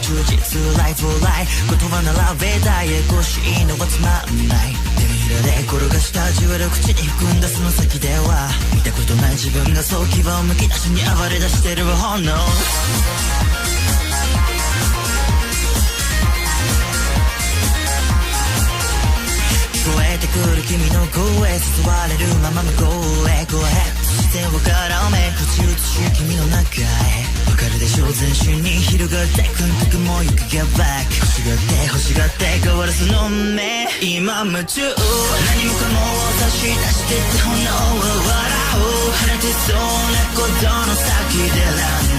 忠実ライフをライ言葉並べたい欲しいのはつまんない。手のひらで転がしたジュエル口に含んだその先では見たことない自分がそう牙をむき出しに暴れ出してる本能聞こえてくる君の声誘われるまま向こうへ Go ahead 視線を絡め口移し君の中へ。全身に広がってくんたくも行く Get back 欲しがって欲しがって変わらずの目今夢中。何もかもを差し出してって炎を笑う。晴れてそうなことの先でラン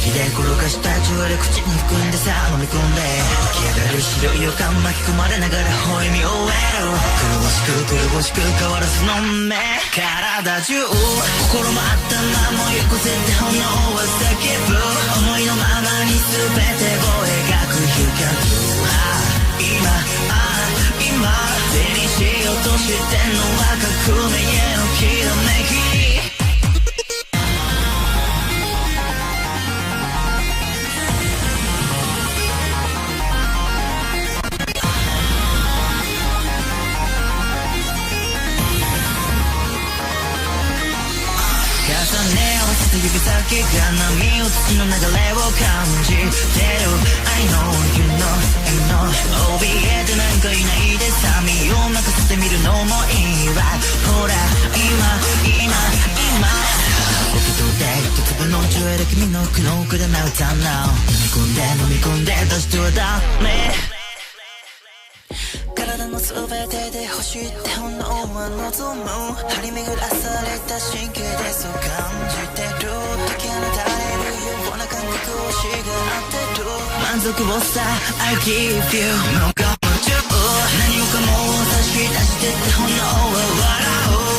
気で転がしたジュエル口に含んでさ飲み込んで。湧き上がる白い予感巻き込まれながら微笑み終える狂わしく狂わしく変わらずの目体中心も頭もよ指先が波打つの流れを感じてる I know you know I know 怯えてなんかいないでさ身を任せてみるのもいいわほら今今今僕とで一粒のジュエル君の苦の奥でな歌 now 飲み込んで飲み込んで出してはダメ全てで欲しいって炎は望む。張り巡らされた神経でそう感じてる。解き放たれるような感覚をしがってる。満足をさ I give you のが夢中何もかもを差し出してって炎は笑う。